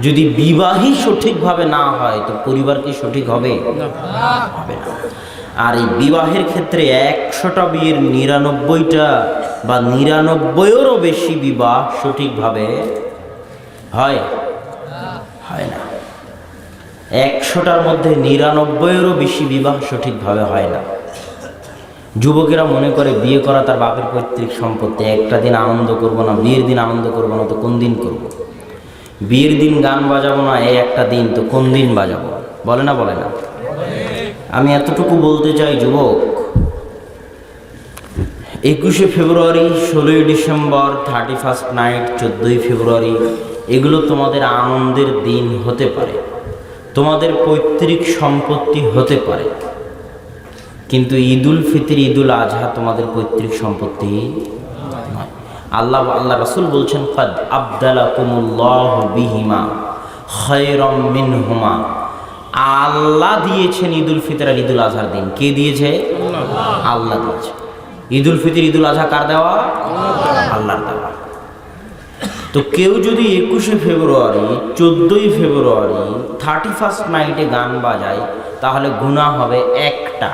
যদি বিবাহই সঠিকভাবে না হয় তো পরিবার কি সঠিক হবে? হবে না। আর এই বিবাহের ক্ষেত্রে একশোটা বিয়ের নিরানব্বইটা বা নিরানব্বইয়েরও বেশি বিবাহ সঠিকভাবে হয়? হয় না। একশোটার মধ্যে নিরানব্বইয়েরও বেশি বিবাহ সঠিকভাবে হয় না। যুবকেরা মনে করে বিয়ে করা তার বাপের পৈতৃক সম্পত্তি। একটা দিন আনন্দ করব না বিয়ের দিন আনন্দ করব না তো কোন দিন করব। বিয়ের দিন গান বাজাবো না, এই একটা দিন, তো কোন দিন বাজাবো? বলে না বলে না? আমি এতটুকু বলতে চাই, যুবক, একুশে ফেব্রুয়ারি, ষোলোই ডিসেম্বর থার্টি ফার্স্ট নাইট চোদ্দোই ফেব্রুয়ারি, এগুলো তোমাদের আনন্দের দিন হতে পারে। তোমাদের পৈতৃক সম্পত্তি হতে পারে। কিন্তু ঈদুল ফিতির, ঈদুল আজহা তোমাদের পৈতৃক সম্পত্তি আল্লাহ আল্লাহ রাসূল বলছেন কদ আবদালাকুমুল্লাহ বিহিমা খয়রম মিনহুমা। আল্লাহ দিয়েছেন ঈদুল ফিতর আর ঈদুল আজহার দিন। কে দিয়েছে? আল্লাহ দিয়েছে। ঈদুল ফিতর, ঈদুল আজহা কার দেওয়া? আল্লাহর দেওয়া। তো কেউ যদি একুশে ফেব্রুয়ারি, চোদ্দোই ফেব্রুয়ারি থার্টি ফার্স্ট নাইটে গান বাজায়, তাহলে গুণা হবে একটা।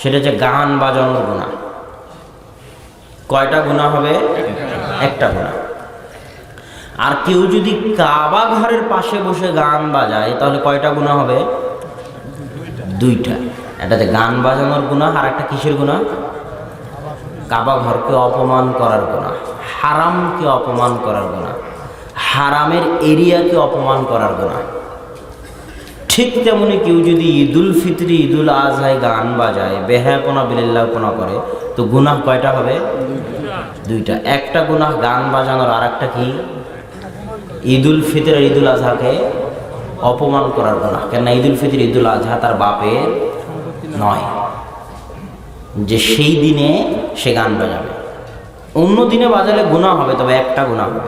সেটা হচ্ছে গান বাজানোর গুণা কয়টা গুণা হবে? একটা গুণা আর কেউ যদি কাবা ঘরের পাশে বসে গান বাজায়, তাহলে কয়টা গুণা হবে? দুইটা। এটাতে গান বাজানোর গুণা আর একটা কিসের গুণা? কাবা ঘরকে অপমান করার গুণা, হারামকে অপমান করার গুণা, হারামের এরিয়াকে অপমান করার গুণা। ঠিক তেমনি কেউ যদি ঈদুল ফিতরি, ঈদুল আজহায় গান বাজায়, বেহায়াপনা বিলিল্লাহপনা করে, তো গুনাহ কয়টা হবে? দুইটা। একটা গুনাহ গান বাজানোর আর একটা কি? ঈদুল ফিতর ঈদুল আজহাকে অপমান করার গুনাহ। কেননা ঈদুল ফিতর, ঈদুল আজহা তার বাপের নয়। যে সেই দিনে সে গান বাজাবে। অন্য দিনে বাজালে গুণা হবে, তবে একটা গুণা হবে।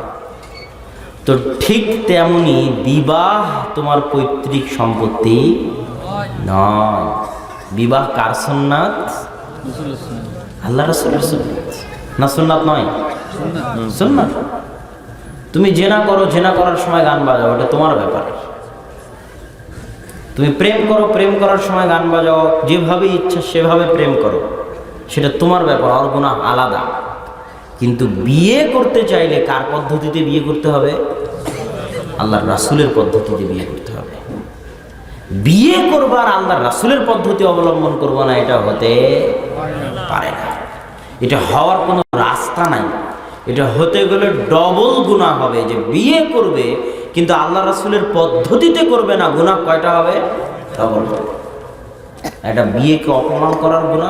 তো ঠিক তেমনি বিবাহ তোমার পৈতৃক সম্পত্তি নয়। বিবাহ কার সুন্নাত? আল্লাহ না সুন্নাত নয়? সুন্নাত। তুমি জেনা করো, জেনা করার সময় গান বাজাও ওটা তোমার ব্যাপার। তুমি প্রেম করো, প্রেম করার সময় গান বাজাও, যেভাবে ইচ্ছা সেভাবে প্রেম করো, সেটা তোমার ব্যাপার গুণা আলাদা। কিন্তু বিয়ে করতে চাইলে কার পদ্ধতিতে বিয়ে করতে হবে? আল্লাহর রাসুলের পদ্ধতিতে বিয়ে করতে হবে। বিয়ে করবার আল্লাহর রাসুলের পদ্ধতি অবলম্বন করব না, এটা হতে পারে না। এটা হওয়ার কোনো রাস্তা নাই। এটা হতে গেলে ডবল গুণা হবে যে বিয়ে করবে, কিন্তু আল্লাহ রাসুলের পদ্ধতিতে করবে না গুণা কয়টা হবে? ডবল এটা বিয়েকে অপমান করার গুণা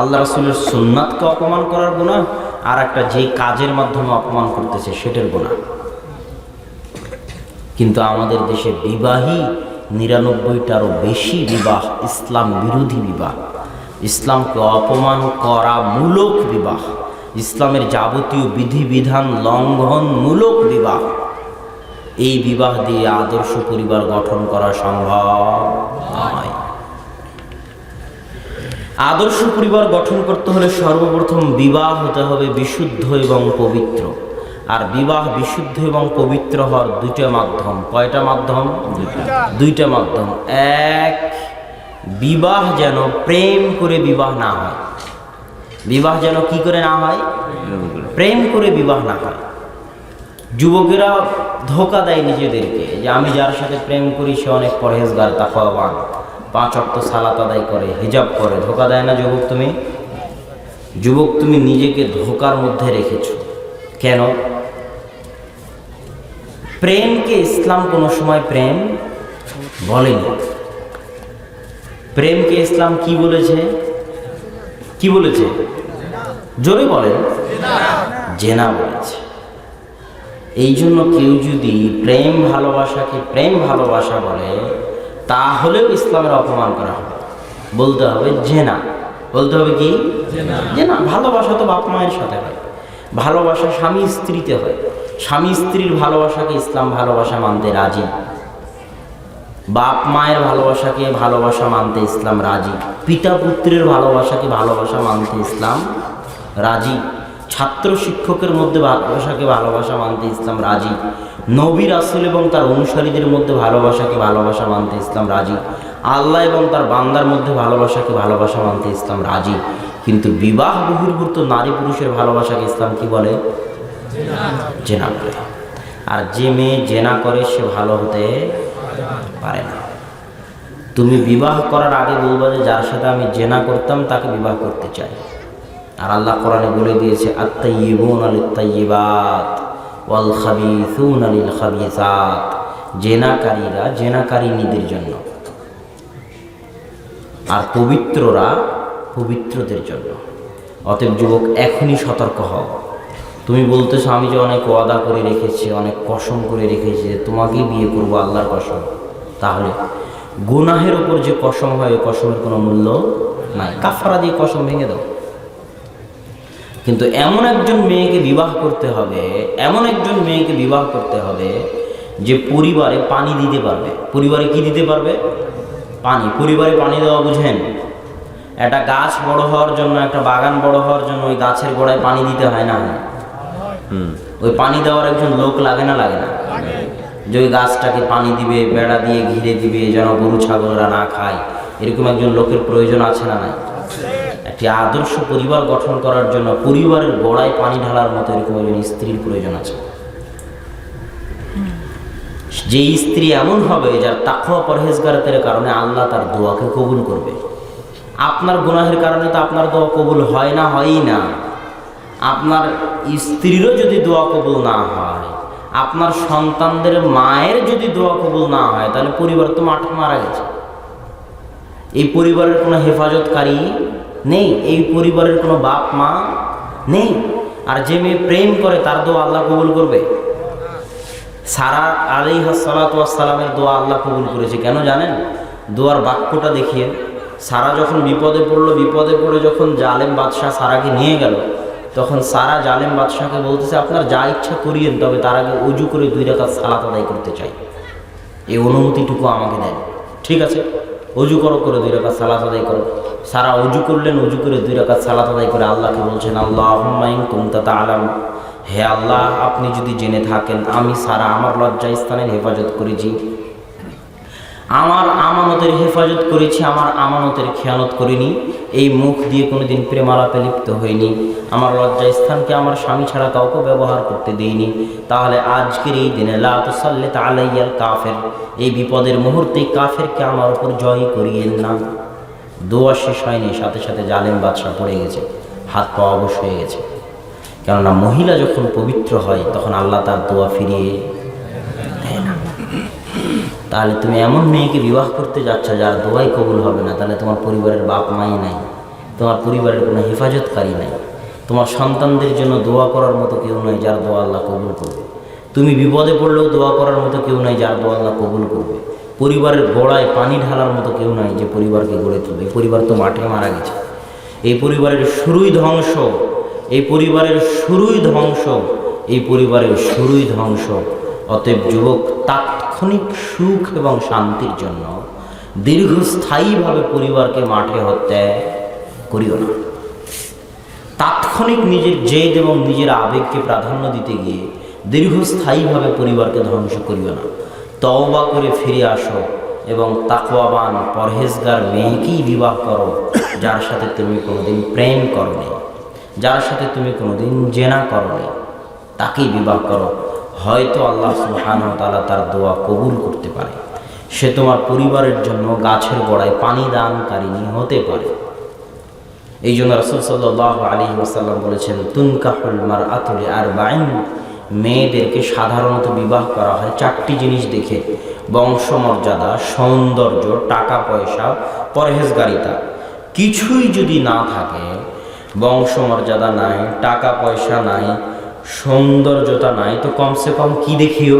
আল্লাহ রাসুলের সুন্নাতকে অপমান করার গুণা আর একটা যে কাজের মাধ্যমে অপমান করতেছে, সেটার গুণা কিন্তু আমাদের দেশে বিবাহী নিরানব্বইটারও বেশি বিবাহ, ইসলাম বিরোধী বিবাহ। ইসলামকে অপমান করা মূলক বিবাহ। ইসলামের যাবতীয় বিধিবিধান লঙ্ঘনমূলক বিবাহ। এই বিবাহ দিয়ে আদর্শ পরিবার গঠন করা সম্ভব নয়। আদর্শ পরিবার গঠন করতে হলে সর্বপ্রথম বিবাহ হতে হবে বিশুদ্ধ এবং পবিত্র। আর বিবাহ বিশুদ্ধ এবং পবিত্র হওয়ার দুইটা মাধ্যম। কয়টা মাধ্যম? দুইটা। মাধ্যম। এক, বিবাহ যেন প্রেম করে বিবাহ না হয়। বিবাহ যেন কি করে না হয়? প্রেম করে বিবাহ না হয়। যুবকেরা ধোকা দেয় নিজেদেরকে যে আমি যার সাথে প্রেম করি, সে অনেক পরহেজগার তাকওয়াবান পাঁচ অক্ত সালাত আদায় করে, হিজাব করে। ধোকা দেয় না যুবক তুমি? যুবক তুমি নিজেকে ধোকার মধ্যে রেখেছ। কেন? প্রেমকে ইসলাম কোনো সময় প্রেম? বলেনি। প্রেমকে ইসলাম কি বলেছে? কি বলেছে? জোরে বলেন। জেনা বলেছে। এই জন্য কেউ যদি প্রেম ভালোবাসাকে প্রেম ভালোবাসা বলে তাহলেও ইসলামের অপমান করা হবে। বলতে হবে জেনা। বলতে হবে কি? জেনা। ভালোবাসা তো বাপ মায়ের সাথে হয়। ভালোবাসা স্বামী স্ত্রীতে হয়। স্বামী স্ত্রীর ভালোবাসাকে ইসলাম ভালোবাসা মানতে রাজি বাপ মায়ের ভালোবাসাকে ভালোবাসা মানতে ইসলাম রাজি। পিতা পুত্রের ভালোবাসাকে ভালোবাসা মানতে ইসলাম রাজি। ছাত্র শিক্ষকের মধ্যে ভালোবাসাকে ভালোবাসা মানতে ইসলাম রাজি। নবী রাসুল এবং তার অনুসারীদের মধ্যে ভালোবাসাকে ভালোবাসা মানতে ইসলাম রাজি। আল্লাহ এবং তার বান্দার মধ্যে ভালোবাসাকে ভালোবাসা মানতে ইসলাম রাজি। কিন্তু বিবাহ বহির্ভূত নারী পুরুষের ভালোবাসাকে ইসলাম কি বলে? জেনা করে। আর যে মেয়ে জেনা করে, সে ভালো হতে পারে না। তুমি বিবাহ করার আগে বলবা যে যার সাথে আমি জেনা করতাম, তাকে বিবাহ করতে চাই। আর আল্লাহ কোরআনে বলে দিয়েছে আত্মাইবুন আল তাইবাত ওয়াল খাবিসুন আলিল খাবিসাত জেনাকারীরা জেনাকারিনীদের জন্য আর পবিত্ররা পবিত্রদের জন্য। অতএব যুবক, এখনই সতর্ক হও। তুমি বলতেছো, আমি যে অনেক ওয়াদা করে রেখেছি, অনেক কসম করে রেখেছি যে তোমাকেই বিয়ে করব আল্লাহর কসম। তাহলে গুনাহের ওপর যে কসম হয়, ওই কসমের কোনো মূল্য নাই। কাফারা দিয়ে কসম ভেঙে দাও। কিন্তু এমন একজন মেয়েকে বিবাহ করতে হবে, এমন একজন মেয়েকে বিবাহ করতে হবে যে পরিবারে পানি দিতে পারবে। পরিবারে কি দিতে পারবে? পানি। পরিবারে পানি দেওয়া বুঝেন? একটা গাছ বড় হওয়ার জন্য, একটা বাগান বড় হওয়ার জন্য ওই গাছের গোড়ায় পানি দিতে হয় না? হুম। ওই পানি দেওয়ার একজন লোক লাগে না? লাগে না। যে ওই গাছটাকে পানি দিবে, বেড়া দিয়ে ঘিরে দিবে, যেন গরু, ছাগলরা না খায়, এরকম একজন লোকের প্রয়োজন আছে না নাই? একটি আদর্শ পরিবার গঠন করার জন্য পরিবারের গোড়ায় পানি ঢালার মতো এরকম একজন স্ত্রীর প্রয়োজন আছে। যে স্ত্রী এমন হবে যার তাকওয়া পরহেজগারতের কারণে আল্লাহ তার দোয়াকে কবুল করবে। আপনার গুনাহের কারণে তো আপনার দোয়া কবুল হয় না, হয়ই না। আপনার স্ত্রীরও যদি দোয়া কবুল না হয়, আপনার সন্তানদের মায়ের যদি দোয়া কবুল না হয়, তাহলে পরিবার তো মাঠে মারা গেছে। এই পরিবারের কোনো হেফাজতকারী নেই, এই পরিবারের কোনো বাপ মা নেই। আর যে মেয়ে প্রেম করে, তার দোয়া আল্লাহ কবুল করবে। সারা আলী সালাতামের দোয়া আল্লাহ কবুল করেছে। কেন জানেন? দোয়ার বাক্যটা দেখিয়ে, সারা যখন বিপদে পড়ল, বিপদে পড়ে যখন জালেম বাদশাহ সারাকে নিয়ে গেল, তখন সারা জালেম বাদশাহকে বলতেছে, আপনার যা ইচ্ছা করিয়েন, তবে তার আগে উজু করে দুই রাখা সালাত আদায় করতে চাই। এই অনুমতিটুকু আমাকে দেন। ঠিক আছে? অজু করো, করে দুই রাখা সালাত আদায় করো। সারা অজু করলেন অজু করে দুই রাখা সালাত আদায় করে আল্লাহকে বলছেন আল্লাহ কুমতা আলাম হে আল্লাহ, আপনি যদি জেনে থাকেন, আমি সারা আমার লজ্জা স্থানের হেফাজত করেছি। আমার আমানতের হেফাজত করেছি, আমার আমানতের খেয়ানত করিনি। এই মুখ দিয়ে কোনোদিন প্রেমালাপে লিপ্ত হইনি। আমার লজ্জা স্থানকে আমার স্বামী ছাড়া কাউকে ব্যবহার করতে দিইনি। তাহলে আজকের এই দিনে লাতুসাল্লে তালাইয়াল কাফের, এই বিপদের মুহূর্তে কাফেরকে আমার উপর জয় করিয়েন না। দোয়া শেষ হয়নি, সাথে সাথে জালেম বাদশা পড়ে গেছে, হাত পা অবশ হয়ে গেছে। কেননা মহিলা যখন পবিত্র হয়, তখন আল্লাহ তার দোয়া ফিরিয়ে তাহলে তুমি এমন মেয়েকে বিবাহ করতে যাচ্ছ যার দোয়াই কবুল হবে না, তাহলে তোমার পরিবারের বাপ মাই নাই, তোমার পরিবারের কোনো হেফাজতকারী নাই, তোমার সন্তানদের জন্য দোয়া করার মতো কেউ নয় যার দোয়া আল্লাহ কবুল করবে। তুমি বিপদে পড়লেও দোয়া করার মতো কেউ নাই যার দোয়া আল্লাহ কবুল করবে। পরিবারের গোড়ায় পানি ঢালার মতো কেউ নাই যে পরিবারকে গড়ে তুলবে। পরিবার তো মাঠে মারা গেছে। এই পরিবারের শুরুই ধ্বংস। এই পরিবারের শুরুই ধ্বংস। এই পরিবারের শুরুই ধ্বংস। অতএব যুবক, তাৎক্ষণিক সুখ এবং শান্তির জন্য দীর্ঘস্থায়ীভাবে পরিবারকে মাঠে হত্যা করিও না। তাৎক্ষণিক নিজের জেদ এবং নিজের আবেগকে প্রাধান্য দিতে গিয়ে দীর্ঘস্থায়ীভাবে পরিবারকে ধ্বংস করিও না। তওবা করে ফিরে আসো এবং তাকওয়াবান, পরহেজগার মেয়েকেই বিবাহ করো, যার সাথে তুমি কোনোদিন প্রেম করনি যার সাথে তুমি কোনোদিন জেনা করনি তাকেই বিবাহ করো। হয়তো আল্লাহ সুবহান তালা তার দোয়া কবুল করতে পারে। সে তোমার পরিবারের জন্য গাছের গোড়ায় পানি দানকারিনী হতে পারে এই জন্য রসুল সাল্লাহ আলী ওসাল্লাম বলেছেন, তুনকাহুল মার আতুলে আর বাইন মেয়েদেরকে সাধারণত বিবাহ করা হয় চারটি জিনিস দেখে। বংশমর্যাদা, সৌন্দর্য, টাকা পয়সা, পরহেজগারিতা। কিছুই যদি না থাকে, বংশমর্যাদা নাই, টাকা পয়সা নাই সৌন্দর্যতা নাই, তো কমসে কম কি দেখিও?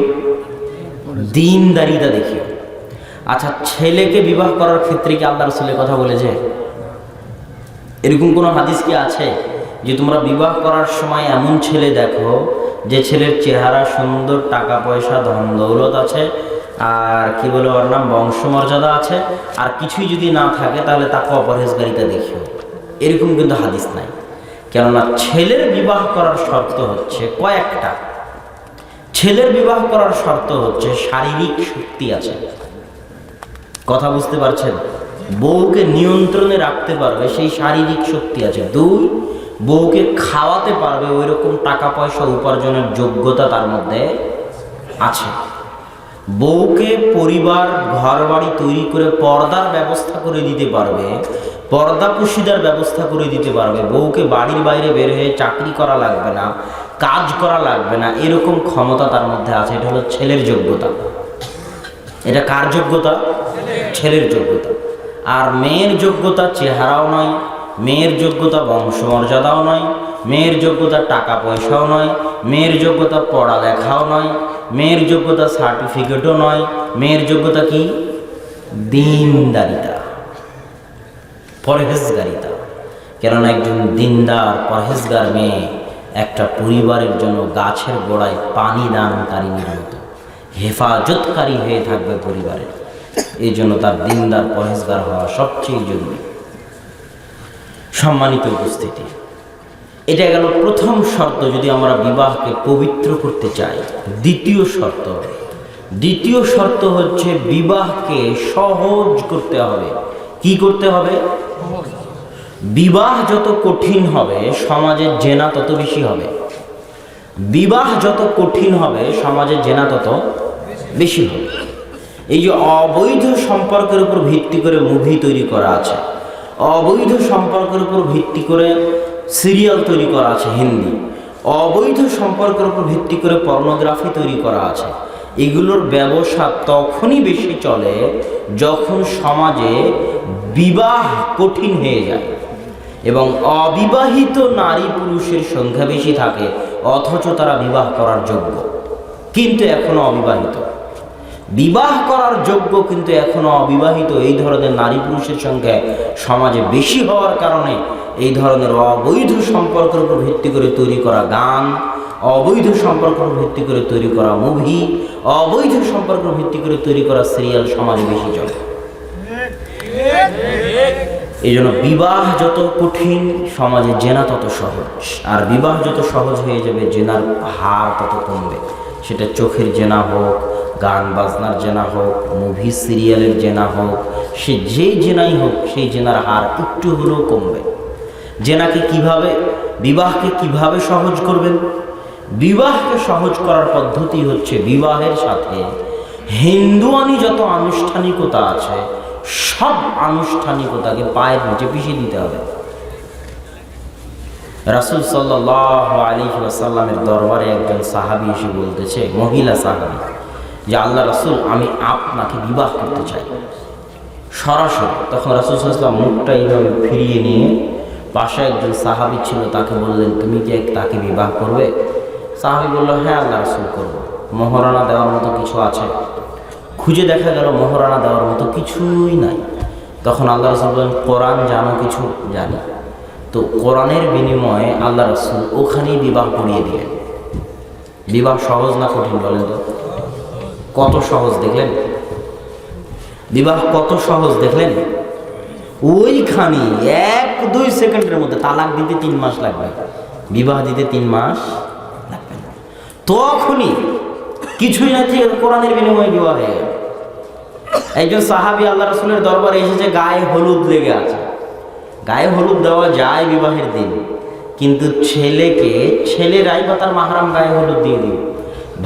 দিনদারিতা দেখিও। আচ্ছা ছেলেকে বিবাহ করার ক্ষেত্রে কি আল্লাহ রসুলের কথা বলেছে? এরকম কোনো হাদিস কি আছে যে তোমরা বিবাহ করার সময় এমন ছেলে দেখো যে ছেলের চেহারা সুন্দর, টাকা পয়সা, ধন দৌলত আছে, আর কি বলে ওর নাম, বংশমর্যাদা আছে, আর কিছুই যদি না থাকে তাহলে তাকে অপরহেজগারিতা দেখিও। এরকম কিন্তু হাদিস নাই। কেননা ছেলের বিবাহ করার শর্ত হচ্ছে কয়েকটা। ছেলের বিবাহ করার শর্ত হচ্ছে শারীরিক শক্তি আছে। কথা বুঝতে পারছেন? বউকে নিয়ন্ত্রণে রাখতে পারবে সেই শারীরিক শক্তি আছে। দুই, বউকে খাওয়াতে পারবে ওই রকম টাকা পয়সা উপার্জনের যোগ্যতা তার মধ্যে আছে। বউকে পরিবার ঘর বাড়ি তৈরি করে পর্দার ব্যবস্থা করে দিতে পারবে। পর্দা ব্যবস্থা করে দিতে পারবে। বউকে বাড়ির বাইরে বের হয়ে চাকরি করা লাগবে না, কাজ করা লাগবে না, এরকম ক্ষমতা তার মধ্যে আছে। এটা হলো ছেলের যোগ্যতা। এটা কার যোগ্যতা? ছেলের যোগ্যতা। আর মেয়ের যোগ্যতা চেহারাও নয়, মেয়ের যোগ্যতা বংশমর্যাদাও নয়, মেয়ের যোগ্যতা টাকা পয়সাও নয়, মেয়ের যোগ্যতা পড়ালেখাও নয়, মেয়ের যোগ্যতা সার্টিফিকেটও নয়, মেয়ের যোগ্যতা কি? দিনদারিতা। পরহেজগারিতা। কেননা একজন দিনদার, পরহেজগার মেয়ে একটা পরিবারের জন্য গাছের গোড়ায় পানি দানকারিনীর মতো হেফাজতকারী হয়ে থাকবে পরিবারের এই জন্য তার দিনদার, পরহেজগার হওয়া সবচেয়ে জরুরি। সম্মানিত উপস্থিতি, এটা গেল প্রথম শর্ত যদি আমরা বিবাহকে পবিত্র করতে চাই। দ্বিতীয় শর্ত দ্বিতীয় শর্ত হচ্ছে বিবাহকে সহজ করতে হবে। কি করতে হবে? বিবাহ যত কঠিন হবে, সমাজের জেনা তত বেশি হবে। বিবাহ যত কঠিন হবে, সমাজের জেনা তত বেশি হবে। এই যে অবৈধ সম্পর্কের উপর ভিত্তি করে মুভি তৈরি করা আছে, অবৈধ সম্পর্কের উপর ভিত্তি করে সিরিয়াল তৈরি করা আছে হিন্দি, অবৈধ সম্পর্কের উপর ভিত্তি করে পর্নোগ্রাফি তৈরি করা আছে, এগুলোর ব্যবসা তখনই বেশি চলে যখন সমাজে বিবাহ কঠিন হয়ে যায়। এবং অবিবাহিত নারী পুরুষের সংখ্যা বেশি থাকে, অথচ তারা বিবাহ করার যোগ্য। কিন্তু এখনও অবিবাহিত। বিবাহ করার যোগ্য কিন্তু এখনও অবিবাহিত এই ধরনের নারী পুরুষের সংখ্যা সমাজে বেশি হওয়ার কারণে এই ধরনের অবৈধ সম্পর্কের উপর ভিত্তি করে তৈরি করা গান, অবৈধ সম্পর্কের ভিত্তি করে তৈরি করা মুভি, অবৈধ সম্পর্কের উপর ভিত্তি করে তৈরি করা সিরিয়াল সমাজে বেশি চলে এই জন্য বিবাহ যত কঠিন, সমাজে জেনা তত সহজ। আর বিবাহ যত সহজ হয়ে যাবে, জেনার হার তত কমবে। সেটা চোখের জেনা হোক, গান বাজনার জেনা হোক মুভি সিরিয়ালের জেনা হোক, সে যেই জেনাই হোক, সেই জেনার হার একটু হলেও কমবে। জেনাকে কীভাবে, বিবাহকে কীভাবে সহজ করবেন? বিবাহকে সহজ করার পদ্ধতি হচ্ছে বিবাহের সাথে হিন্দুয়ানি যত আনুষ্ঠানিকতা আছে সব আনুষ্ঠানিকতাকে পায়ের নিচে পিছিয়ে দিতে হবে। রাসুল সাল্লাহ আলী দরবারে একজন সাহাবি এসে বলতেছে, মহিলা সাহাবি, যে আল্লাহ রাসুল, আমি আপনাকে বিবাহ করতে চাই। সরাসরি তখন রাসুল সাল্লাম মুখটা এইভাবে ফিরিয়ে নিয়ে পাশে একজন সাহাবি ছিল, তাকে বললেন, তুমি কি তাকে বিবাহ করবে? সাহাবি বলল হ্যাঁ আল্লাহ রাসুল করব। মহারানা দেওয়ার মতো কিছু আছে। খুঁজে দেখা গেল মহারানা দেওয়ার মতো কিছুই নাই। তখন আল্লাহ রসুল বলেন, কোরআন জানো কিছু? জানি। তো কোরআনের বিনিময়ে আল্লাহ রসুল ওখানেই বিবাহ করিয়ে দিলেন। বিবাহ সহজ না কঠিন বলেন তো? কত সহজ দেখলেন? বিবাহ কত সহজ দেখলেন? ওইখানে এক দুই সেকেন্ডের মধ্যে তালাক দিতে তিন মাস লাগবে। বিবাহ দিতে তিন মাস লাগবে তখনই কিছুই না ঠিক কোরআনের বিনিময়ে বিবাহ হয়ে গেল। একজন সাহাবি আল্লাহ রসুলের দরবারে এসেছে, গায়ে হলুদ লেগে আছে। গায়ে হলুদ দেওয়া যায় বিবাহের দিন, কিন্তু ছেলেকে, ছেলেরাই বা তার মাহারাম গায়ে হলুদ দিয়ে দিবে।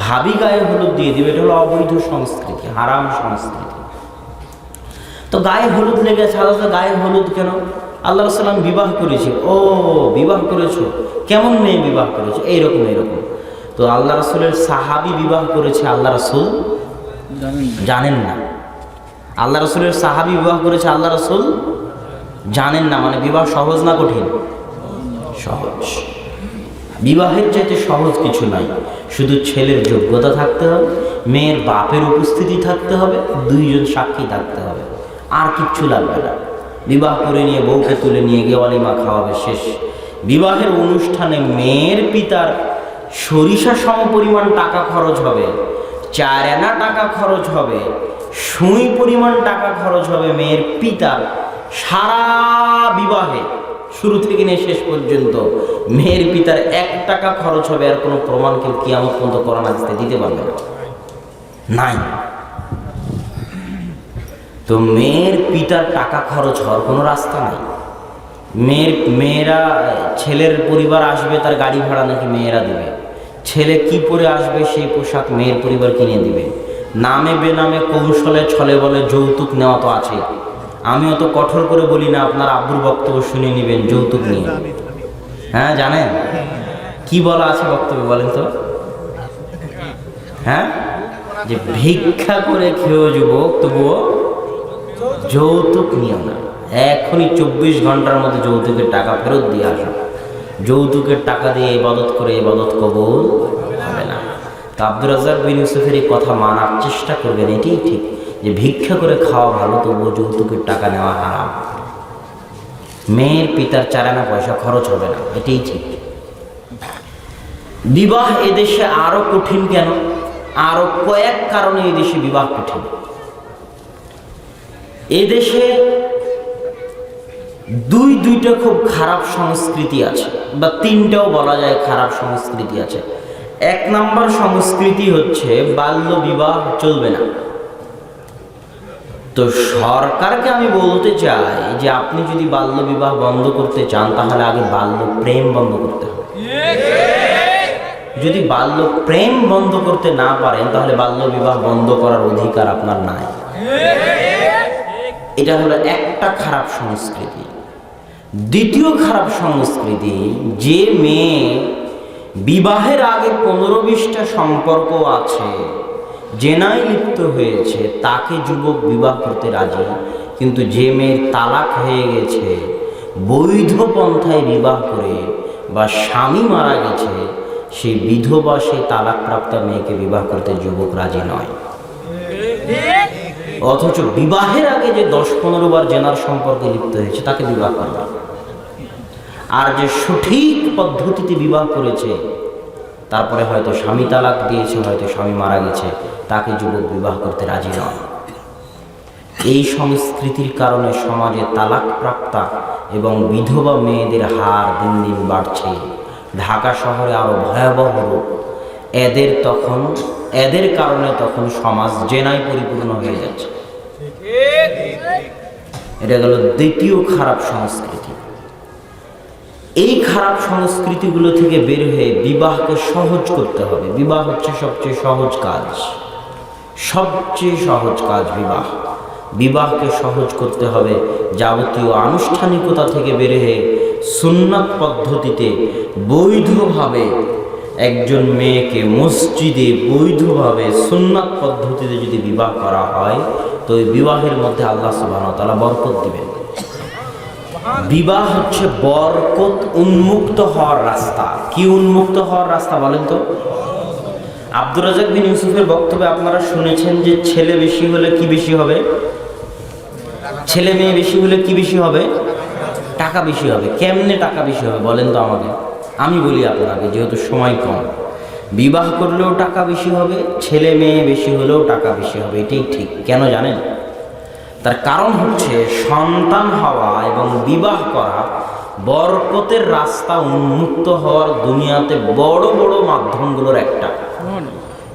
ভাবি গায়ে হলুদ দিয়ে দিবে, এটা হলো অবৈধ সংস্কৃতি, হারাম সংস্কৃতি। তো গায়ে হলুদ লেগে আলাদা গায়ে হলুদ কেন? আল্লাহ সাল্লাম বিবাহ করেছে, ও বিবাহ করেছ, কেমন মেয়ে বিবাহ করেছ? এইরকম এইরকম। তো আল্লাহ রসুলের সাহাবি বিবাহ করেছে আল্লাহ রসুল? জানেন না। আল্লাহ রসুলের সাহাবি বিবাহ করেছে আল্লাহ রসুল? জানেন না মানে বিবাহ সহজ না কঠিন? সহজ। বিবাহের চাইতে সহজ কিছু নাই। শুধু ছেলের যোগ্যতা থাকতে হবে মেয়ের বাপের উপস্থিতি থাকতে হবে দুইজন সাক্ষী থাকতে হবে। আর কিচ্ছু লাগবে না। বিবাহ করে নিয়ে বউকে তুলে নিয়ে গিয়ে অলিমা খাওয়াবে শেষ। বিবাহের অনুষ্ঠানে মেয়ের পিতার সরিষা সম পরিমাণ টাকা খরচ হবে চার আনা টাকা খরচ হবে, সুই পরিমাণ টাকা খরচ হবে মেয়ের পিতার সারা বিবাহে। শুরু থেকে নিয়ে শেষ পর্যন্ত মেয়ের পিতার এক টাকা খরচ হবে আর কোনো প্রমাণ কেউ কিয়ামত পর্যন্ত করোনা দিতে দিতে পারবে না। নাই। তো মেয়ের পিতার টাকা খরচ হওয়ার কোনো রাস্তা নাই। মেয়ের, মেয়েরা, ছেলের পরিবার আসবে, তার গাড়ি ভাড়া নাকি মেয়েরা দেবে? ছেলে কি পরে আসবে সেই পোশাক মেয়ের পরিবার কিনে দিবে। নামে বেনামে কৌশলে ছলে বলে যৌতুক নেওয়া তো আছে। আমি অত কঠোর করে বলি না, আপনার আব্বুর বক্তব্য শুনে নেবেন যৌতুক নিয়ে। হ্যাঁ জানেন? কি বলা আছে বক্তব্যে বলেন তো? হ্যাঁ? যে ভিক্ষা করে খেয়েও যুবক, তবুও যৌতুক নিও না। এখনই চব্বিশ ঘণ্টার মধ্যে যৌতুকের টাকা ফেরত দিয়ে আসো যৌতুকের টাকা দিয়ে ইবাদত করে ইবাদত কবুল হবে না। তো আব্দুর রাজাক বিন ইউসুফের এই কথা মানার চেষ্টা করবেন, এটাই ঠিক যে ভিক্ষা করে খাওয়া ভালো, তবুও যৌতুকের টাকা নেওয়া হারাম। মেয়ের পিতার চারানা পয়সা খরচ হবে না, এটাই ঠিক। বিবাহ এদেশে আরও কঠিন কেন? আরও কয়েক কারণে এদেশে বিবাহ কঠিন। এদেশে দুই দুইটা খুব খারাপ সংস্কৃতি আছে, বা তিনটাও বলা যায় খারাপ সংস্কৃতি আছে। এক নম্বর সংস্কৃতি হচ্ছে বাল্য বিবাহ চলবে না। তো সরকারকে আমি বলতে চাই যে আপনি যদি বাল্য বিবাহ বন্ধ করতে চান, তাহলে আগে বাল্য প্রেম বন্ধ করতে হবে। যদি বাল্য প্রেম বন্ধ করতে না পারেন, তাহলে বাল্য বিবাহ বন্ধ করার অধিকার আপনার নাই। এটা হলো একটা খারাপ সংস্কৃতি। দ্বিতীয় খারাপ সংস্কৃতি, যে মেয়ে বিবাহের আগে পনেরো বিশটা সম্পর্ক আছে, জেনায় লিপ্ত হয়েছে, তাকে যুবক বিবাহ করতে রাজি, কিন্তু যে মেয়ের তালাক হয়ে গেছে, বৈধ পন্থায় বিবাহ করে বা স্বামী মারা গেছে সেই বিধবা সেই তালাকপ্রাপ্ত মেয়েকে বিবাহ করতে যুবক রাজি নয়। অথচ বিবাহের আগে যে দশ পনেরো বার জেনার সম্পর্কে লিপ্ত হয়েছে, তাকে বিবাহ করবে আর যে সঠিক পদ্ধতিতে বিবাহ করেছে, তারপরে হয়তো স্বামী তালাক দিয়েছে, হয়তো স্বামী মারা গেছে, তাকে যুবক বিবাহ করতে রাজি নয় এই সংস্কৃতির কারণে সমাজে তালাক প্রাপ্তা এবং বিধবা মেয়েদের হার দিন দিন বাড়ছে। ঢাকা শহরে আরও ভয়াবহ রূপ এদের তখন, এদের কারণে তখন সমাজ জেনায় পরিপূর্ণ হয়ে যাচ্ছে। এটা গেল দ্বিতীয় খারাপ সংস্কৃতি। এই খারাপ সংস্কৃতিগুলো থেকে বের হয়ে বিবাহকে সহজ করতে হবে। বিবাহ হচ্ছে সবচেয়ে সহজ কাজ। সবচেয়ে সহজ কাজ বিবাহ। বিবাহকে সহজ করতে হবে যাবতীয় আনুষ্ঠানিকতা থেকে বের হয়ে সুন্নাত পদ্ধতিতে বৈধভাবে একজন মেয়েকে মসজিদে বৈধভাবে সুন্নাত পদ্ধতিতে যদি বিবাহ করা হয়, তো ওই বিবাহের মধ্যে আল্লাহ সুবাহ তালা বরকত দিবেন। বিবাহ হচ্ছে বরকত উন্মুক্ত হওয়ার রাস্তা। কি উন্মুক্ত হওয়ার রাস্তা বলেন তো? আব্দুর রাজাক বিন ইউসুফের বক্তব্যে আপনারা শুনেছেন যে ছেলে বেশি হলে কি বেশি হবে? ছেলে মেয়ে বেশি হলে কি বেশি হবে? টাকা বেশি হবে। কেমনে টাকা বেশি হবে বলেন তো আমাকে? আমি বলি আপনাকে, যেহেতু সময় কম। বিবাহ করলেও টাকা বেশি হবে, ছেলে মেয়ে বেশি হলেও টাকা বেশি হবে, এটাই ঠিক। কেন জানেন? তার কারণ হচ্ছে সন্তান হওয়া এবং বিবাহ করা বরকতের রাস্তা উন্মুক্ত হওয়ার দুনিয়াতে বড় বড় মাধ্যমগুলোর একটা।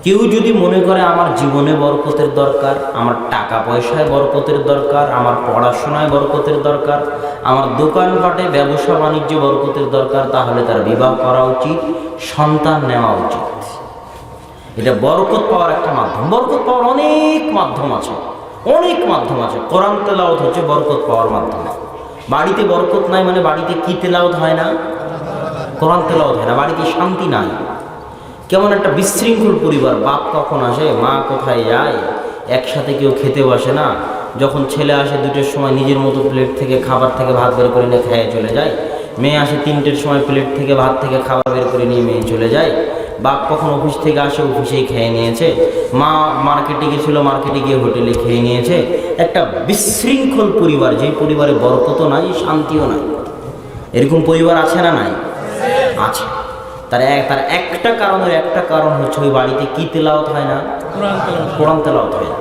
কেউ যদি মনে করে আমার জীবনে বরকতের দরকার, আমার টাকা পয়সায় বরকতের দরকার, আমার পড়াশোনায় বরকতের দরকার, আমার দোকানপাটে ব্যবসা বাণিজ্য বরকতের দরকার, তাহলে তার বিবাহ করা উচিত, সন্তান নেওয়া উচিত। এটা বরকত পাওয়ার একটা মাধ্যম। বরকত পাওয়ার অনেক মাধ্যম আছে। অনেক মাধ্যম আছে। কোরআন তেলাওত হচ্ছে বরকত পাওয়ার মাধ্যম। বাড়িতে বরকত নাই মানে বাড়িতে কি তেলাওত হয় না? কোরআন তেলাওত হয় না, বাড়িতে শান্তি নাই। কেমন একটা বিশৃঙ্খল পরিবার, বাপ কখন আসে, মা কোথায় যায়, একসাথে কেউ খেতে বসে না। যখন ছেলে আসে দুটোর সময় নিজের মতো প্লেট থেকে খাবার থেকে ভাত বের করে নিয়ে খেয়ে চলে যায়। মেয়ে আসে তিনটের সময় প্লেট থেকে ভাত থেকে খাবার বের করে নিয়ে মেয়ে চলে যায়। বাপ কখন অফিস থেকে আসে অফিসেই খেয়ে নিয়েছে। মা মার্কেটে গেছিল মার্কেটে গিয়ে হোটেলে খেয়ে নিয়েছে। একটা বিশৃঙ্খল পরিবার যে পরিবারে বরকতও নাই শান্তিও নাই। এরকম পরিবার আছে না নাই? আছে। তার এক তার একটা কারণের একটা কারণ হচ্ছে ওই বাড়িতে কী তেলাওত হয় না? কোরআন তেলাওত হয় না।